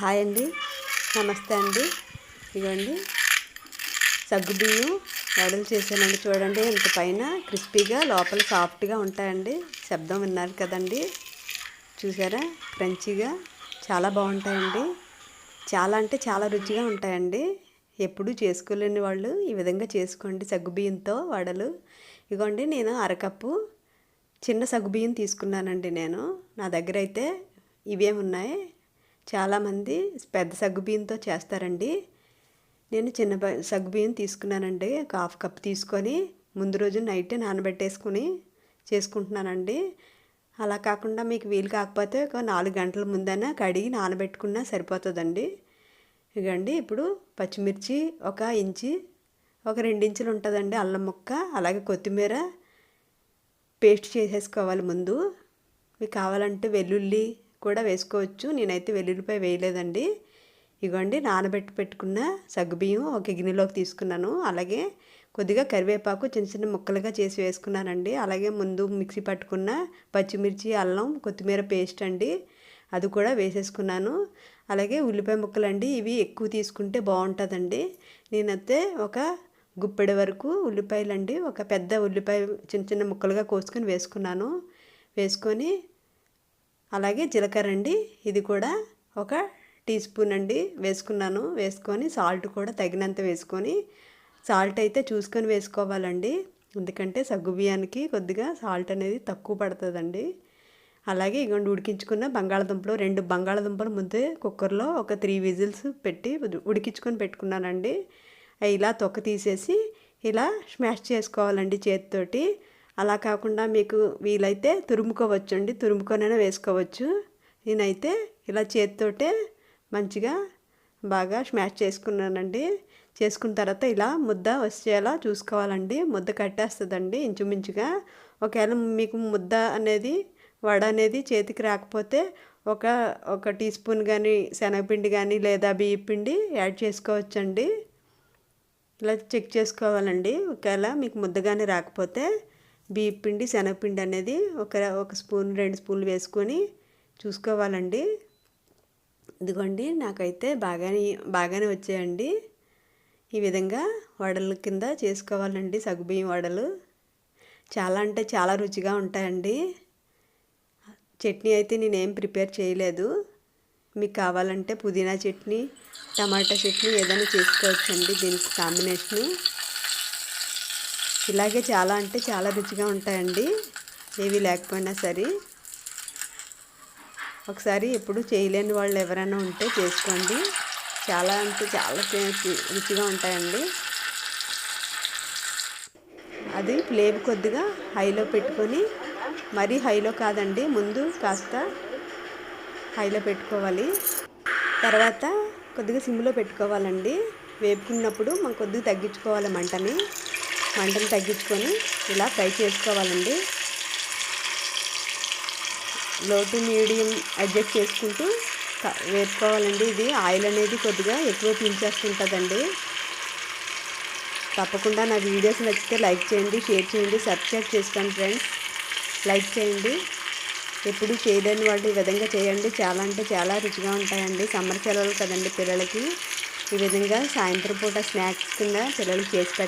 Hi అండి. నమస్తే అండి. ఇదిగోండి. సగ్గుబియ్యం వడలు చేశానండి చూడండి. ఇంత పైన క్రిస్పీగా లోపల సాఫ్ట్గా ఉంటాయండి. శబ్దం విన్నారు కదండి. చూసారా? క్రంచీగా. చాలా బాగుంటాయండి. చాలా అంటే చాలా రుచిగా ఉంటాయండి. ఎప్పుడు చేసుకోలేని వాళ్ళు ఈ విధంగా చేసుకోండి సగ్గుబియ్యంతో వడలు. ఇగోండి నేను అరకప్పు చిన్న సగ్గుబియ్యం తీసుకున్నానండి నేను. నా దగ్గర అయితే ఇవేమున్నాయి? చాలామంది పెద్ద సగ్గుబియ్యంతో చేస్తారండి. నేను చిన్న సగ్గుబియ్యం తీసుకున్నానండి. ఒక హాఫ్ కప్ తీసుకొని ముందు రోజు నైట్ నానబెట్టేసుకుని చేసుకుంటున్నానండి. అలా కాకుండా మీకు వీలు కాకపోతే ఒక నాలుగు గంటల ముందైనా కడిగి నానబెట్టుకున్నా సరిపోతుందండి. ఇగండి ఇప్పుడు పచ్చిమిర్చి ఒక ఇంచి ఒక రెండించులు ఉంటుందండి అల్లం ముక్క అలాగే కొత్తిమీర పేస్ట్ చేసేసుకోవాలి ముందు. మీకు కావాలంటే వెల్లుల్లి కూడా వేసుకోవచ్చు. నేనైతే వెల్లుల్లిపాయ వేయలేదండి. ఇగోండి నానబెట్టి పెట్టుకున్న సగ్గుబియ్యం ఒక గిన్నెలోకి తీసుకున్నాను. అలాగే కొద్దిగా కరివేపాకు చిన్న చిన్న ముక్కలుగా చేసి వేసుకున్నానండి. అలాగే ముందు మిక్సీ పట్టుకున్న పచ్చిమిర్చి అల్లం కొత్తిమీర పేస్ట్ అండి అది కూడా వేసేసుకున్నాను. అలాగే ఉల్లిపాయ ముక్కలు అండి ఇవి ఎక్కువ తీసుకుంటే బాగుంటుందండి. నేనైతే ఒక గుప్పెడు వరకు ఉల్లిపాయలు అండి ఒక పెద్ద ఉల్లిపాయ చిన్న చిన్న ముక్కలుగా కోసుకొని వేసుకున్నాను. వేసుకొని అలాగే జీలకర్ర అండి ఇది కూడా ఒక టీ స్పూన్ అండి. వేసుకున్నాను వేసుకొని సాల్ట్ కూడా తగినంత వేసుకొని సాల్ట్ అయితే చూసుకొని వేసుకోవాలండి. ఎందుకంటే సగ్గు బియ్యానికి కొద్దిగా సాల్ట్ అనేది తక్కువ పడుతుందండి. అలాగే ఇగోండి ఉడికించుకున్న బంగాళదుంపలు రెండు బంగాళదుంపలు ముందే కుక్కర్లో ఒక త్రీ విజిల్స్ పెట్టి ఉడికించుకొని పెట్టుకున్నానండి. ఇలా తొక్క తీసేసి ఇలా స్మాష్ చేసుకోవాలండి చేతితోటి. అలా కాకుండా మీకు వీలైతే తురుముకోవచ్చండి. తురుముకొనైనా వేసుకోవచ్చు. నేనైతే ఇలా చేతితోటే మంచిగా బాగా స్మాష్ చేసుకున్నానండి. చేసుకున్న తర్వాత ఇలా ముద్ద వచ్చేలా చూసుకోవాలండి. ముద్ద కట్టేస్తుందండి ఇంచుమించుగా. ఒకవేళ మీకు ముద్ద అనేది వడ అనేది చేతికి రాకపోతే ఒక ఒక టీ స్పూన్ కానీ శనగపిండి కానీ లేదా బియ్య పిండి యాడ్ చేసుకోవచ్చండి. ఇలా చెక్ చేసుకోవాలండి. ఒకవేళ మీకు ముద్దగానే రాకపోతే బియ్య పిండి శనగపిండి అనేది ఒక ఒక స్పూన్ రెండు స్పూన్లు వేసుకొని చూసుకోవాలండి. ఇదిగోండి నాకైతే బాగానే బాగానే వచ్చాయండి. ఈ విధంగా వడల కింద చేసుకోవాలండి సగ్గుబియ్యం వడలు. చాలా అంటే చాలా రుచిగా ఉంటాయండి. చట్నీ అయితే నేనేం ప్రిపేర్ చేయలేదు. మీకు కావాలంటే పుదీనా చట్నీ టమాటా చట్నీ ఏదైనా చేసుకోవచ్చండి దీనికి కాంబినేషను. ఇలాగే చాలా అంటే చాలా రుచిగా ఉంటాయండి. ఏవి లేకపోయినా సరే. ఒకసారి ఎప్పుడు చేయలేని వాళ్ళు ఎవరైనా ఉంటే చేసుకోండి. చాలా అంటే చాలా రుచిగా ఉంటాయండి. అది ఫ్లేమ్ కొద్దిగా హైలో పెట్టుకొని మరీ హైలో కాదండి ముందు కాస్త హైలో పెట్టుకోవాలి. తర్వాత కొద్దిగా సిమ్లో పెట్టుకోవాలండి. వేపుకున్నప్పుడు మనం కొద్దిగా తగ్గించుకోవాలి మంటని. మంటను తగ్గించుకొని ఇలా ఫ్రై చేసుకోవాలండి. లో టు మీడియం అడ్జస్ట్ చేసుకుంటూ వేసుకోవాలండి వేపుకోవాలండి. ఇది ఆయిల్ అనేది కొద్దిగా ఎక్కువ పీల్చేస్తుంటుందండి. తప్పకుండా నా వీడియోస్ నచ్చితే లైక్ చేయండి షేర్ చేయండి సబ్స్క్రైబ్ చేసుకోండి ఫ్రెండ్స్. లైక్ చేయండి. ఎప్పుడు చేయలేని వాళ్ళు ఈ విధంగా చేయండి. చాలా అంటే చాలా రుచిగా ఉంటాయండి. సమ్మర్ సెలవులు కదండి పిల్లలకి. ఈ విధంగా సాయంత్రం పూట స్నాక్స్ కింద పిల్లలకి చేసి పెట్టండి